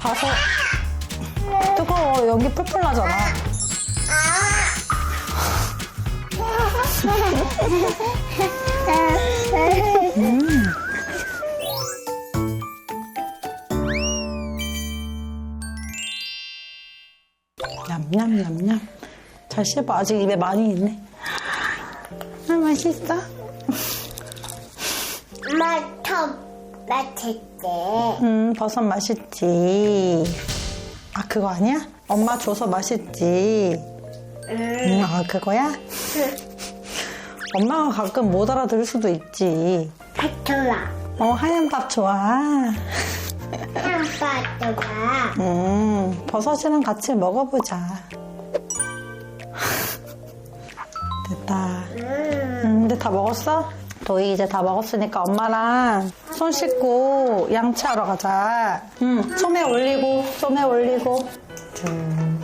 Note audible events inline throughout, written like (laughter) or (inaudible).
봐서 뜨거워. 연기 뿔뿔 나잖아. 냠냠냠냠. 잘 씹어. 아직 입에 많이 있네. 아, 맛있어? 더 맛있대. 음, 버섯 맛있지. 아, 그거 아니야? 엄마 줘서 맛있지. 음, 아, 그거야? (laughs) 엄마가 가끔 못 알아들을 수도 있지. 파토라. 어, 하얀 밥 좋아. 파토라. 음, 버섯이랑 같이 먹어보자. (laughs) 됐다. 음, 근데 다 먹었어? 도희 이제 다 먹었으니까 엄마랑 손 씻고 양치하러 가자. 응, 소매 올리고, 소매 올리고. 음.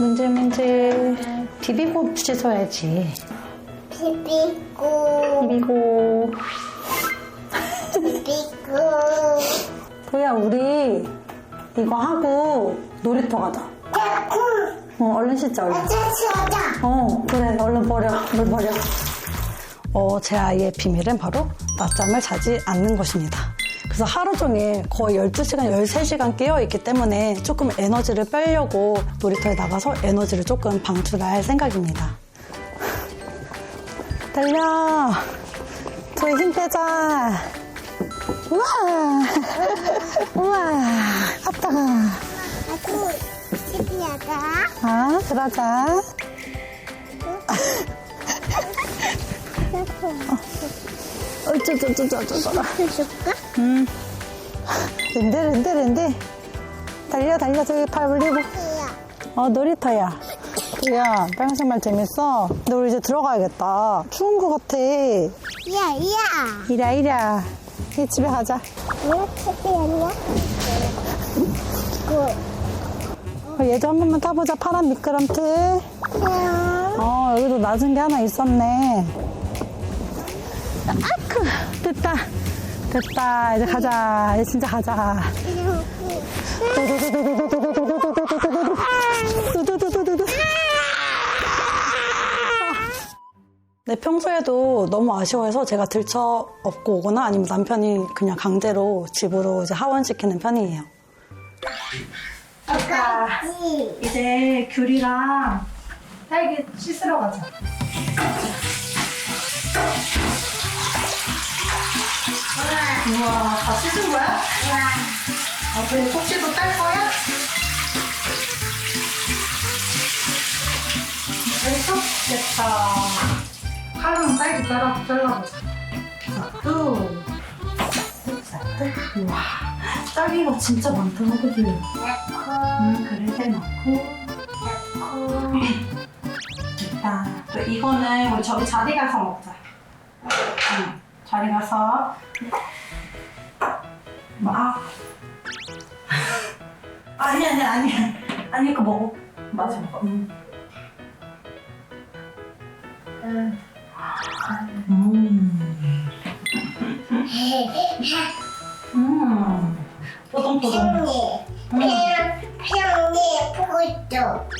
문제, 문제. 비비고 씻어야지. 비비고, 비비고. 비비고. 도희야, 우리 이거 하고 놀이터 가자. 어, 얼른 씻자, 얼른. 어, 그래. 얼른 버려. 물 버려. 어, 제 아이의 비밀은 바로 낮잠을 자지 않는 것입니다. 그래서 하루 종일 거의 12시간, 13시간 깨어있기 때문에 조금 에너지를 빼려고 놀이터에 나가서 에너지를 조금 방출할 생각입니다. 달려! 저희 힘 빼자! 우와! 우와! 아따가! 아주 신기하다. 아, 그러자. 어쩌저쩌저쩌저. 해줄까? 음. 랜데, 랜데, 랜데. 달려, 달려, 저기 발 올리고. 어, 놀이터야. 야, 빨간색 말 재밌어? 근데 우리 이제 들어가야겠다. 추운 것 같아. 야, 야. 이랴, 이랴. 이제 집에 가자. 왜 특이하냐? 어, 얘도 한 번만 타보자. 파란 미끄럼틀. 어, 여기도 낮은 게 하나 있었네. 아크! 됐다. 됐다. 이제 가자. 이제 진짜 가자. 네, 평소에도 너무 아쉬워해서 제가 들쳐 업고 오거나 아니면 남편이 그냥 강제로 집으로 이제 하원시키는 편이에요. 아까 이제 귤이랑 딸기 씻으러 가자. 우와, 다 씻은 거야? 아, 그리고 꼭지도 딸 거야? 됐어? 됐다. 칼로 딸기 잘라, 잘라보자. 셋, 넷. 우와, 딸기가 진짜 많다, 그지? 음, 그릇에 넣고. 됐다. 또 이거는 우리 저기 자리 가서 먹자. 응, 자리 가서. 막. (laughs) 아니, 아니, 아니. 아니, 그거 먹어. 맞아, 먹어. 음. 음. 음. 보고 있어.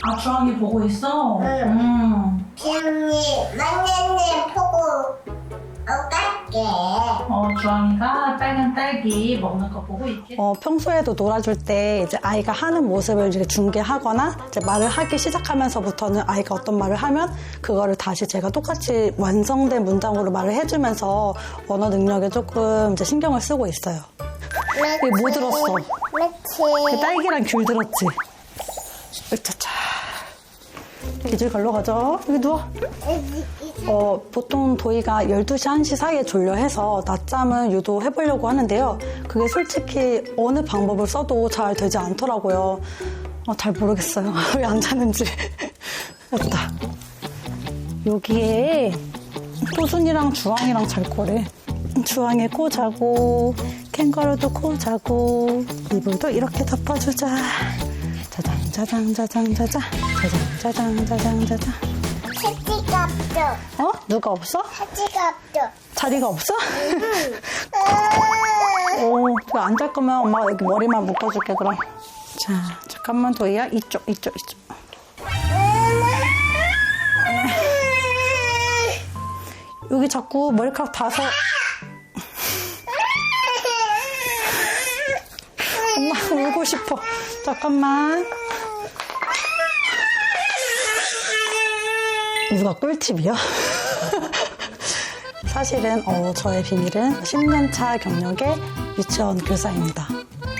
아, 주황이 보고 있어? 응. 음. 평이 만년에 보고 어깝게. 어, 주황이가 빨간 딸기 먹는 거 보고 있겠 어, 평소에도 놀아줄 때 이제 아이가 하는 모습을 이렇게 중계하거나 이제 말을 하기 시작하면서부터는 아이가 어떤 말을 하면 그거를 다시 제가 똑같이 완성된 문장으로 말을 해주면서 언어 능력에 조금 이제 신경을 쓰고 있어요. 이게 뭐 들었어? 그. 딸기랑 귤 들었지? 기질 걸로 가자. 여기 누워. 어, 보통 도희가 12시, 1시 사이에 졸려 해서 낮잠은 유도 해보려고 하는데요. 그게 솔직히 어느 방법을 써도 잘 되지 않더라고요. 어, 잘 모르겠어요. (laughs) 왜 안 자는지. (laughs) 됐다. 여기에 호순이랑 주황이랑 잘 거래. 주황에 코 자고, 캥거루도 코 자고, 이불도 이렇게 덮어주자. 짜장, 짜장, 짜장, 짜장. 짜장, 짜장, 짜장, 짜장. 새치가 없어. 어? 누가 없어? 새치가 없어. 자리가 없어? 오, 저 앉을 거면 엄마가 여기 머리만 묶어줄게, 그럼. 자, 잠깐만, 도희야. 이쪽, 이쪽, 이쪽. 여기 자꾸 머리카락 닿아서. 엄마 울고 싶어. 잠깐만. 누가 꿀팁이야? (laughs) 사실은 어, 저의 비밀은 10년 차 경력의 유치원 교사입니다.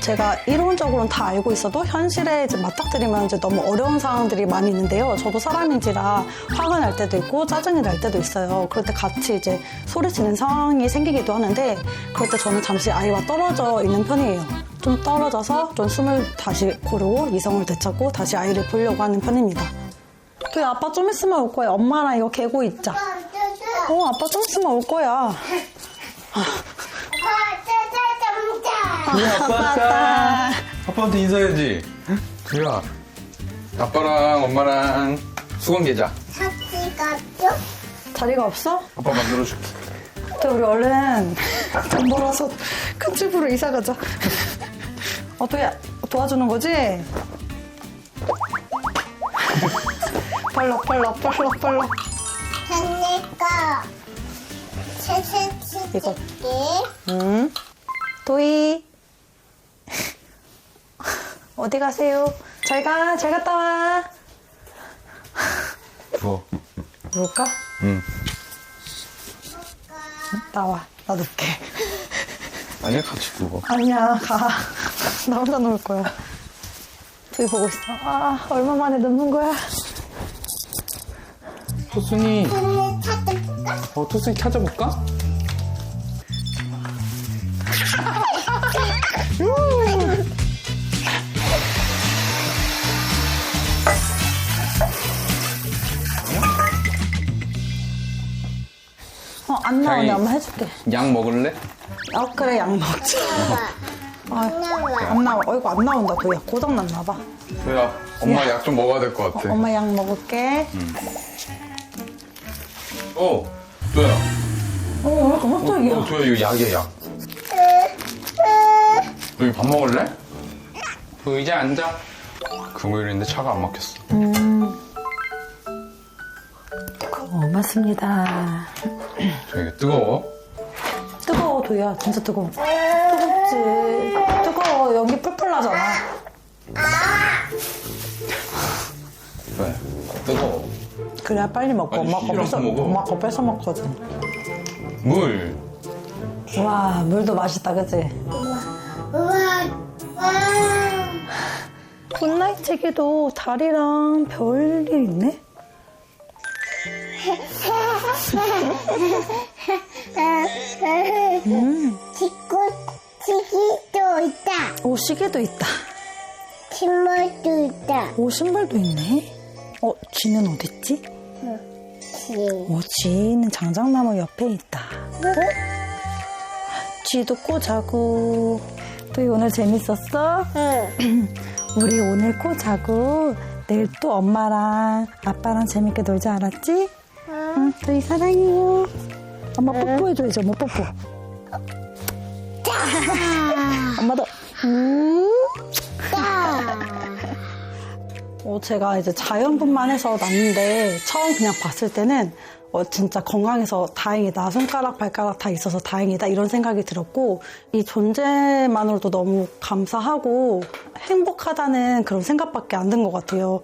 제가 이론적으로는 다 알고 있어도 현실에 이제 맞닥뜨리면 이제 너무 어려운 상황들이 많이 있는데요. 저도 사람인지라 화가 날 때도 있고 짜증이 날 때도 있어요. 그럴 때 같이 이제 소리치는 상황이 생기기도 하는데 그럴 때 저는 잠시 아이와 떨어져 있는 편이에요. 좀 떨어져서 좀 숨을 다시 고르고 이성을 되찾고 다시 아이를 보려고 하는 편입니다. 그 아빠 좀 있으면 올 거야. 엄마랑 이거 개고 있자. 어, 아빠 좀 있으면 올 거야. 아빠 왔다. 아빠한테 인사해야지. 그래. 아빠랑 엄마랑 수건. 삭지갑죠? 자리가 없어? 아빠 만들어줄게. 저 우리 얼른 돈 벌어서 큰 집으로 이사 가자. 어, 도야, 도와주는 거지? 빨라, 빨라, 빨라, 빨라. 내가 채채치 이거. 응? 도희. (laughs) 어디 가세요? 잘 가, 잘 갔다 와. 부어. 누울까? 응. 나와, 나 눕게. 아니야 같이 부어. 아니야, 가. (laughs) 나 혼자 누울 거야. 도희 보고 있어. 아, 얼마 만에 눕는 거야? 토순이. 찾아볼까? 어 토순이 찾아볼까? 어, 안 나오네. 엄마 해줄게. 약 먹을래? 어, 그래, 약 먹자. 아, 나와. 안 나와. 어이구, 안 나온다, 도희야. 고장났나 봐. 도야 엄마 약 좀 먹어야 될 것 같아. 엄마 약 먹을게. 어 도야. 어, 왜 이렇게 어, 깜짝이야. 어 도야 이거 약이야 약. 너 이거 밥 먹을래? 그 의자 앉아. 금요일인데 차가 안 막혔어. 고맙습니다. 저기 뜨거워. 뜨거워, 도희야. 진짜 뜨거워. 뜨겁지. 뜨거워. 연기 뿔뿔 나잖아. 왜? 뜨거워. 그래야 빨리 먹고. 아니, 엄마 거 시럽 뺏어, 먹어. 엄마 거 뺏어 먹거든. 물. 와, 물도 맛있다, 그치? 우와. 와. 굿나잇 책에도 달이랑 별일 있네? 지구 지기도 있다. 오, 시계도 있다. 신발도 있다. 오, 신발도 있네. 어, 쥐는 어딨지? 지. 오, 쥐는 장작나무 옆에 있다. 쥐도 꼬자고. 또 오늘 재밌었어? 응. (clears throat) 우리 오늘 꼬자고 내일 또 엄마랑 아빠랑 재밌게 놀자 알았지? 응, 저희 사랑해요. 엄마 뽀뽀해줘야죠, 엄마 뽀뽀. 엄마도. 음. 어, 제가 이제 자연분만 해서 났는데 처음 그냥 봤을 때는 어, 진짜 건강해서 다행이다. 손가락, 발가락 다 있어서 다행이다. 이런 생각이 들었고 이 존재만으로도 너무 감사하고 행복하다는 그런 생각밖에 안 든 것 같아요.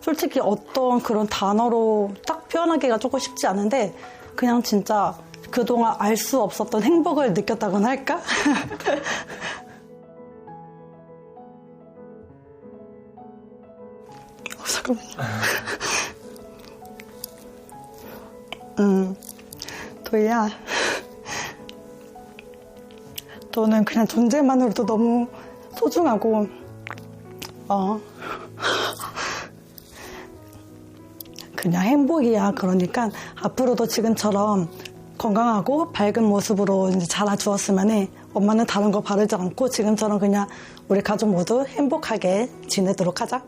솔직히 어떤 그런 단어로 딱 표현하기가 조금 쉽지 않은데 그냥 진짜 그동안 알 수 없었던 행복을 느꼈다고나 할까? (laughs) 어, 잠깐만. (laughs) 음, 도희야. 너는 그냥 존재만으로도 너무 소중하고, 어. 그냥 행복이야. 그러니까 앞으로도 지금처럼 건강하고 밝은 모습으로 이제 자라주었으면 해. 엄마는 다른 거 바르지 않고 지금처럼 그냥 우리 가족 모두 행복하게 지내도록 하자.